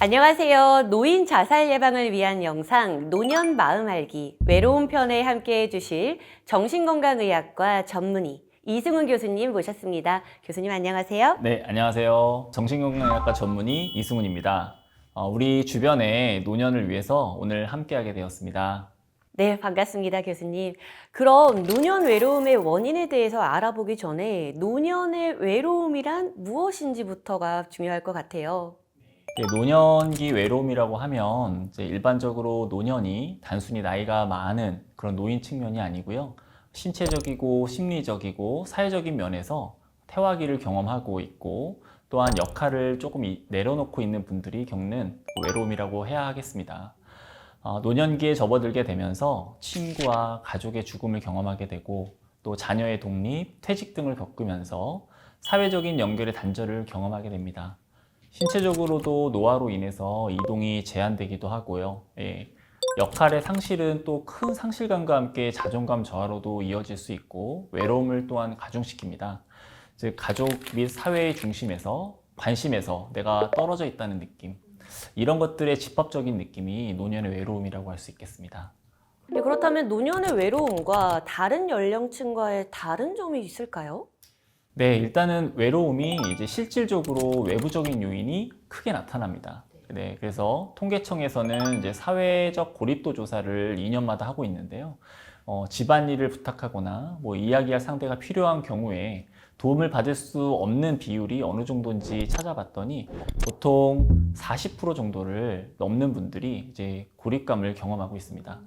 안녕하세요. 노인 자살 예방을 위한 영상 노년 마음 알기 외로운 편에 함께 해 주실 정신건강의학과 전문의 이승훈 교수님 모셨습니다. 교수님 안녕하세요. 네, 안녕하세요. 정신건강의학과 전문의 이승훈입니다. 어, 우리 주변의 노년을 위해서 오늘 함께하게 되었습니다. 네, 반갑습니다, 교수님. 그럼 노년 외로움의 원인에 대해서 알아보기 전에 노년의 외로움이란 무엇인지부터가 중요할 것 같아요. 네, 노년기 외로움이라고 하면 일반적으로 노년이 단순히 나이가 많은 그런 노인 측면이 아니고요. 신체적이고 심리적이고 사회적인 면에서 퇴화기를 경험하고 있고 또한 역할을 조금 이- 내려놓고 있는 분들이 겪는 외로움이라고 해야 하겠습니다. 어, 노년기에 접어들게 되면서 친구와 가족의 죽음을 경험하게 되고 또 자녀의 독립, 퇴직 등을 겪으면서 사회적인 연결의 단절을 경험하게 됩니다. 신체적으로도 노화로 인해서 이동이 제한되기도 하고요. 예. 역할의 상실은 또 큰 상실감과 함께 자존감 저하로도 이어질 수 있고 외로움을 또한 가중시킵니다. 즉 가족 및 사회의 중심에서 관심에서 내가 떨어져 있다는 느낌 이런 것들의 집합적인 느낌이 노년의 외로움이라고 할 수 있겠습니다. 네, 그렇다면 노년의 외로움과 다른 연령층과의 다른 점이 있을까요? 네, 일단은 외로움이 이제 실질적으로 외부적인 요인이 크게 나타납니다. 네, 그래서 통계청에서는 이제 사회적 고립도 조사를 2년마다 하고 있는데요. 어, 집안일을 부탁하거나 뭐 이야기할 상대가 필요한 경우에 도움을 받을 수 없는 비율이 어느 정도인지 찾아봤더니 보통 40% 정도를 넘는 분들이 이제 고립감을 경험하고 있습니다.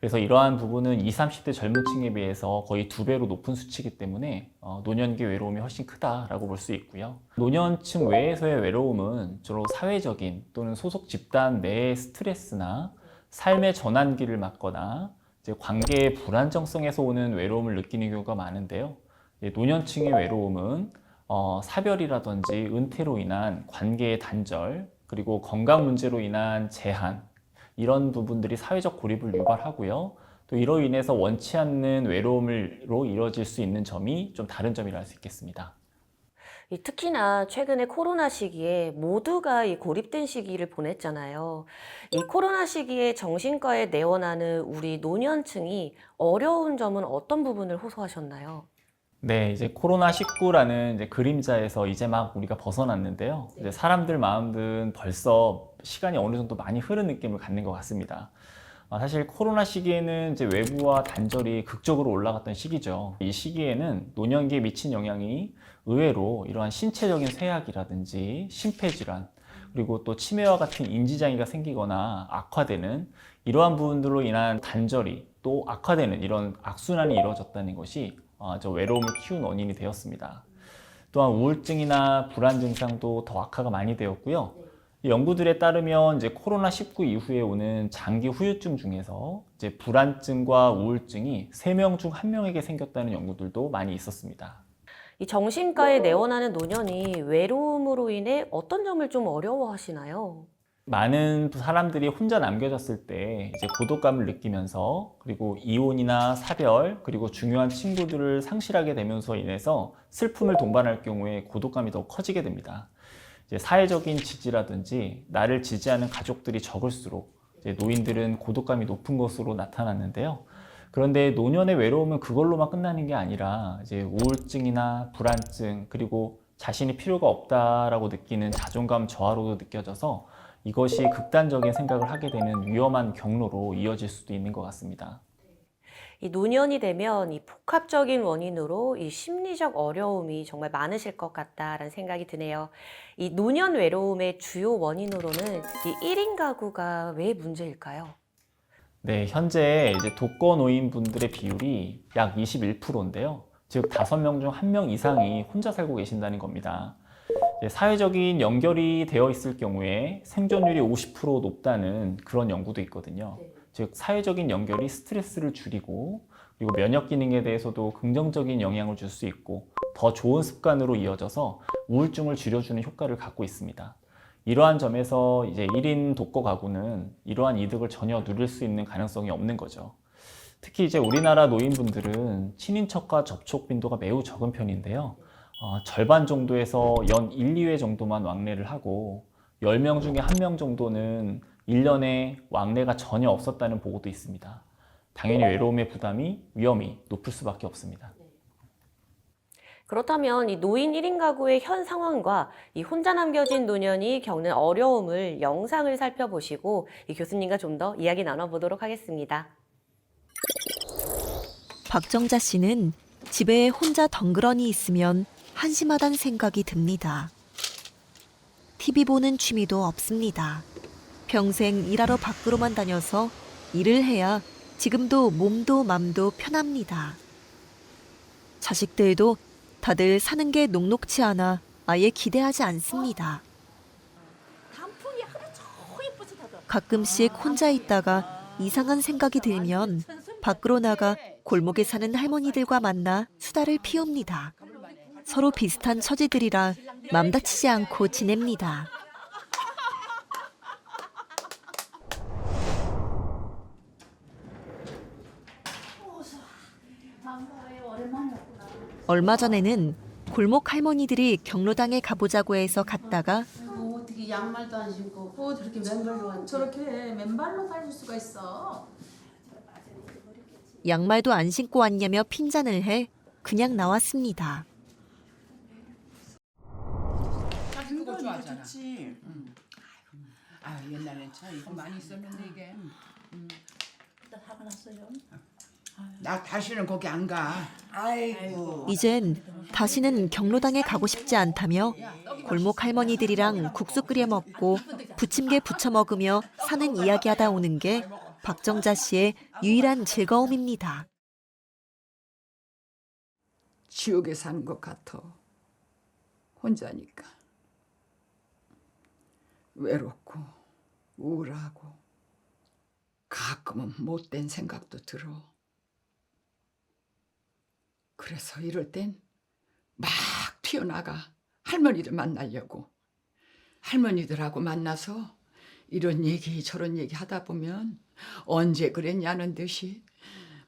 그래서 이러한 부분은 20, 30대 젊은 층에 비해서 거의 두 배로 높은 수치이기 때문에 어, 노년기 외로움이 훨씬 크다라고 볼 수 있고요. 노년층 외에서의 외로움은 주로 사회적인 또는 소속 집단 내의 스트레스나 삶의 전환기를 맞거나 관계의 불안정성에서 오는 외로움을 느끼는 경우가 많은데요. 노년층의 외로움은 어, 사별이라든지 은퇴로 인한 관계의 단절 그리고 건강 문제로 인한 제한 이런 부분들이 사회적 고립을 유발하고요. 또 이로 인해서 원치 않는 외로움으로 이루어질 수 있는 점이 좀 다른 점이라 할 수 있겠습니다. 이 특히나 최근에 코로나 시기에 모두가 이 고립된 시기를 보냈잖아요. 이 코로나 시기에 정신과에 내원하는 우리 노년층이 어려운 점은 어떤 부분을 호소하셨나요? 네, 이제 코로나19라는 이제 그림자에서 이제 막 우리가 벗어났는데요. 이제 사람들 마음들은 벌써 시간이 어느 정도 많이 흐른 느낌을 갖는 것 같습니다. 아, 사실 코로나 시기에는 이제 외부와 단절이 극적으로 올라갔던 시기죠. 이 시기에는 노년기에 미친 영향이 의외로 이러한 신체적인 쇠약이라든지 심폐질환, 그리고 또 치매와 같은 인지장애가 생기거나 악화되는 이러한 부분들로 인한 단절이 또 악화되는 이런 악순환이 이루어졌다는 것이 어, 저 외로움을 키운 원인이 되었습니다. 또한 우울증이나 불안 증상도 더 악화가 많이 되었고요. 이 연구들에 따르면 이제 코로나 19 이후에 오는 장기 후유증 중에서 이제 불안증과 우울증이 3명 중 1명에게 생겼다는 연구들도 많이 있었습니다. 이 정신과에 내원하는 노년이 외로움으로 인해 어떤 점을 좀 어려워하시나요? 많은 사람들이 혼자 남겨졌을 때 이제 고독감을 느끼면서 그리고 이혼이나 사별 그리고 중요한 친구들을 상실하게 되면서 인해서 슬픔을 동반할 경우에 고독감이 더 커지게 됩니다. 사회적인 지지라든지 나를 지지하는 가족들이 적을수록 노인들은 고독감이 높은 것으로 나타났는데요. 그런데 노년의 외로움은 그걸로만 끝나는 게 아니라 이제 우울증이나 불안증 그리고 자신이 필요가 없다라고 느끼는 자존감 저하로도 느껴져서 이것이 극단적인 생각을 하게 되는 위험한 경로로 이어질 수도 있는 것 같습니다. 이 노년이 되면 이 복합적인 원인으로 이 심리적 어려움이 정말 많으실 것 같다라는 생각이 드네요. 이 노년 외로움의 주요 원인으로는 이 1인 가구가 왜 문제일까요? 네, 현재 이제 독거 노인분들의 비율이 약 21%인데요. 즉, 5명 중 1명 이상이 혼자 살고 계신다는 겁니다. 사회적인 연결이 되어 있을 경우에 생존율이 50% 높다는 그런 연구도 있거든요. 즉, 사회적인 연결이 스트레스를 줄이고 그리고 면역 기능에 대해서도 긍정적인 영향을 줄 수 있고 더 좋은 습관으로 이어져서 우울증을 줄여주는 효과를 갖고 있습니다. 이러한 점에서 이제 1인 독거 가구는 이러한 이득을 전혀 누릴 수 있는 가능성이 없는 거죠. 특히 이제 우리나라 노인분들은 친인척과 접촉 빈도가 매우 적은 편인데요. 어, 절반 정도에서 연 1, 2회 정도만 왕래를 하고 10명 중에 1명 정도는 1년에 왕래가 전혀 없었다는 보고도 있습니다. 당연히 외로움의 부담이 위험이 높을 수밖에 없습니다. 그렇다면 이 노인 1인 가구의 현 상황과 이 혼자 남겨진 노년이 겪는 어려움을 영상을 살펴보시고 이 교수님과 좀 더 이야기 나눠보도록 하겠습니다. 박정자 씨는 집에 혼자 덩그러니 있으면 한심하단 생각이 듭니다. TV 보는 취미도 없습니다. 평생 일하러 밖으로만 다녀서 일을 해야 지금도 몸도 맘도 편합니다. 자식들도 다들 사는 게 녹록치 않아 아예 기대하지 않습니다. 가끔씩 혼자 있다가 이상한 생각이 들면 밖으로 나가 골목에 사는 할머니들과 만나 수다를 피웁니다. 서로 비슷한 처지들이라 맘 다치지 않고 지냅니다. 얼마 전에는 골목 할머니들이 경로당에 가보자고 해서 갔다가 어, 어떻게 양말도 안 신고 어, 저렇게 맨발로 저렇게 맨발로 다닐 수가 있어. 양말도 안 신고 왔냐며 핀잔을 해 그냥 나왔습니다. 그거 좋아하잖아 좋지. 아 옛날엔 참 이거 많이 있었는데 이게 화가 났어요. 나 다시는 거기 안 가 아이고. 이젠 다시는 경로당에 가고 싶지 않다며 골목 할머니들이랑 국수 끓여 먹고 부침개 부쳐 먹으며 사는 이야기하다 오는 게 박정자 씨의 유일한 즐거움입니다. 지옥에 사는 것 같아. 혼자니까. 외롭고 우울하고 가끔은 못된 생각도 들어. 그래서 이럴 땐 막 튀어나가 할머니를 만나려고. 할머니들하고 만나서 이런 얘기 저런 얘기 하다 보면 언제 그랬냐는 듯이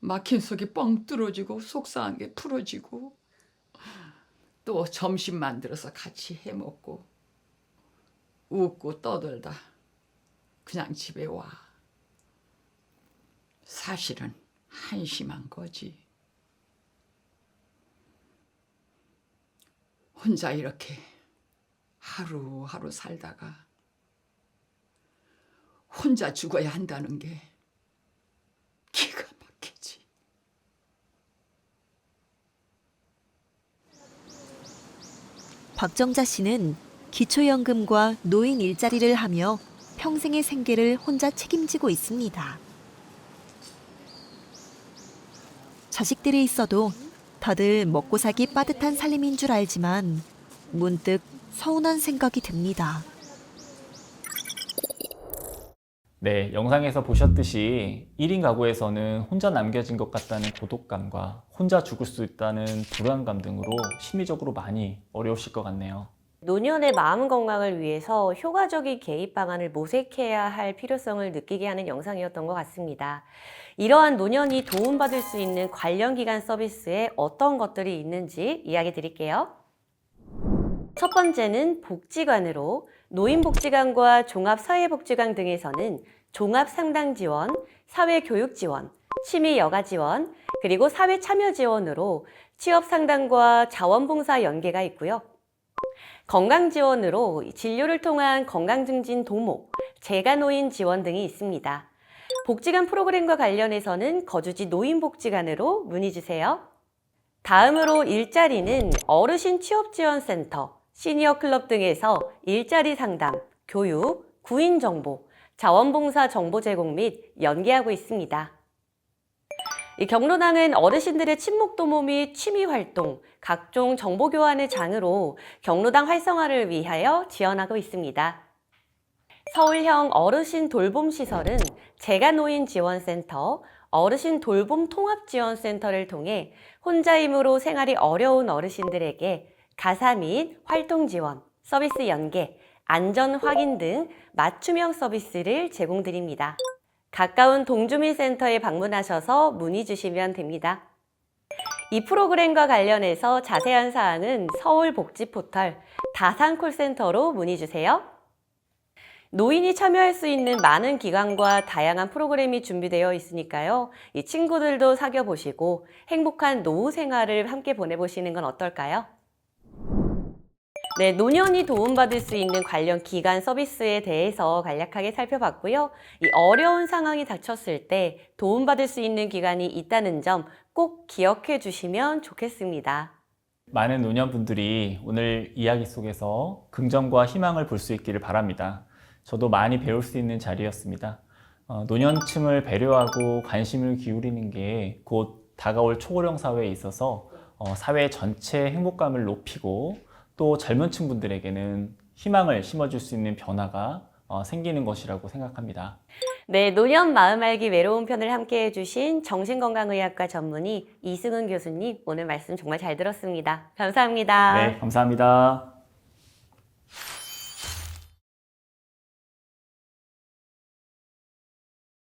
막힌 속이 뻥 뚫어지고 속상한 게 풀어지고 또 점심 만들어서 같이 해 먹고 웃고 떠들다 그냥 집에 와. 사실은 한심한 거지. 혼자 이렇게 하루하루 살다가 혼자 죽어야 한다는 게 기가 막히지. 박정자 씨는 기초연금과 노인 일자리를 하며 평생의 생계를 혼자 책임지고 있습니다. 자식들이 있어도 다들 먹고 살기 빠듯한 살림인 줄 알지만 문득 서운한 생각이 듭니다. 네, 영상에서 보셨듯이 1인 가구에서는 혼자 남겨진 것 같다는 고독감과 혼자 죽을 수 있다는 불안감 등으로 심리적으로 많이 어려우실 것 같네요. 노년의 마음 건강을 위해서 효과적인 개입 방안을 모색해야 할 필요성을 느끼게 하는 영상이었던 것 같습니다. 이러한 노년이 도움받을 수 있는 관련 기관 서비스에 어떤 것들이 있는지 이야기 드릴게요. 첫 번째는 복지관으로 노인복지관과 종합사회복지관 등에서는 종합상담지원, 사회교육지원, 취미여가지원, 그리고 사회참여지원으로 취업상담과 자원봉사 연계가 있고요. 건강 지원으로 진료를 통한 건강 증진 도모, 재가 노인 지원 등이 있습니다. 복지관 프로그램과 관련해서는 거주지 노인복지관으로 문의 주세요. 다음으로 일자리는 어르신 취업지원센터, 시니어 클럽 등에서 일자리 상담, 교육, 구인 정보, 자원봉사 정보 제공 및 연계하고 있습니다. 이 경로당은 어르신들의 친목 도 모 및 취미 활동, 각종 정보 교환의 장으로 경로당 활성화를 위하여 지원하고 있습니다. 서울형 어르신 돌봄 시설은 재가 노인 지원센터, 어르신 돌봄 통합 지원센터를 통해 혼자 힘으로 생활이 어려운 어르신들에게 가사 및 활동 지원, 서비스 연계, 안전 확인 등 맞춤형 서비스를 제공드립니다. 가까운 동주민센터에 방문하셔서 문의 주시면 됩니다. 이 프로그램과 관련해서 자세한 사항은 서울복지포털 다산콜센터로 문의 주세요. 노인이 참여할 수 있는 많은 기관과 다양한 프로그램이 준비되어 있으니까요. 이 친구들도 사귀어 보시고 행복한 노후 생활을 함께 보내보시는 건 어떨까요? 네, 노년이 도움받을 수 있는 관련 기관 서비스에 대해서 간략하게 살펴봤고요. 이 어려운 상황이 닥쳤을 때 도움받을 수 있는 기관이 있다는 점 꼭 기억해 주시면 좋겠습니다. 많은 노년분들이 오늘 이야기 속에서 긍정과 희망을 볼 수 있기를 바랍니다. 저도 많이 배울 수 있는 자리였습니다. 어, 노년층을 배려하고 관심을 기울이는 게 곧 다가올 초고령 사회에 있어서 어, 사회 전체의 행복감을 높이고 또 젊은 층 분들에게는 희망을 심어줄 수 있는 변화가 어, 생기는 것이라고 생각합니다. 네, 노년 마음 알기 외로운 편을 함께 해주신 정신건강의학과 전문의 이승은 교수님 오늘 말씀 정말 잘 들었습니다. 감사합니다. 네, 감사합니다.